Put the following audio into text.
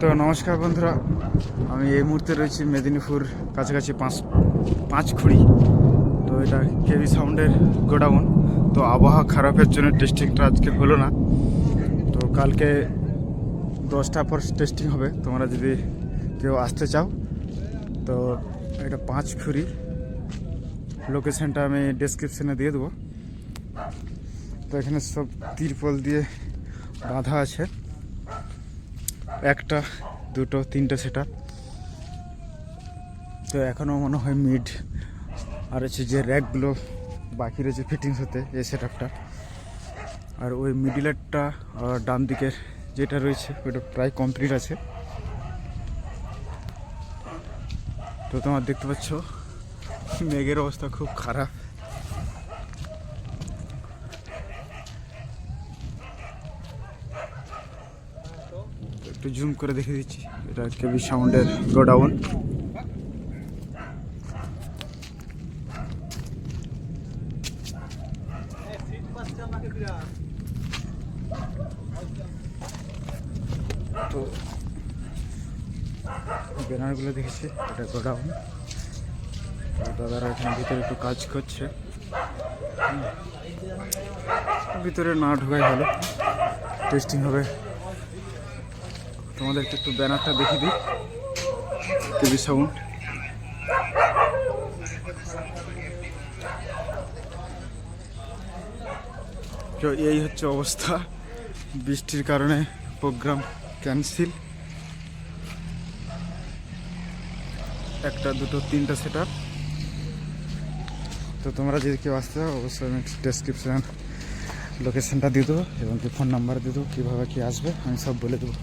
তো নমস্কার বন্ধুরা, আমি এই মুহূর্তে রয়েছি মেদিনীপুর কাছাকাছি পাঁচ পাঁচখুড়ি তো এটা কেভি সাউন্ডের গোডাউন। তো আবহাওয়া খারাপের জন্য টেস্টিংটা আজকে হলো না। তো কালকে দশটা পর টেস্টিং হবে। তোমরা যদি কেউ আসতে চাও, তো এটা পাঁচখুড়ি লোকেশনটা আমি ডেসক্রিপশানে দিয়ে দেবো। তো এখানে সব তিরপল দিয়ে বাঁধা আছে। একটা, দুটো, তিনটে সেটা তো এখনও মনে হয় মিড আর হচ্ছে যে র্যাকগুলো বাকি রয়েছে ফিটিংস হতে, এই সেট আর ওই মিডিলেরটা ডান দিকের যেটা রয়েছে, ওটা প্রায় কমপ্লিট আছে। তো তোমার দেখতে পাচ্ছ, মেঘের অবস্থা খুব খারাপ। একটু জুম করে দেখে দিচ্ছি। এটা কেবি সাউন্ডের গোডাউন। তো ব্যানারগুলো দেখেছি, এটা গোডাউন। দাদারা এখানে ভিতরে একটু কাজ করছে। ভিতরে না ঢোকাই ভালো। টেস্টিং হবে। তোমাদেরকে একটু ব্যানারটা দেখিয়ে দিই। টিভি সাউন্ড তো এই হচ্ছে অবস্থা। বৃষ্টির কারণে প্রোগ্রাম ক্যান্সেল একটা, দুটো, তিনটা সেট তো তোমরা যদি কেউ আসতে চাও, অবশ্যই আমি ডেসক্রিপশন লোকেশনটা দিয়ে দেবো এবং কি ফোন নাম্বার দিয়ে দেবো, কীভাবে কী আসবে, আমি সব বলে দেবো।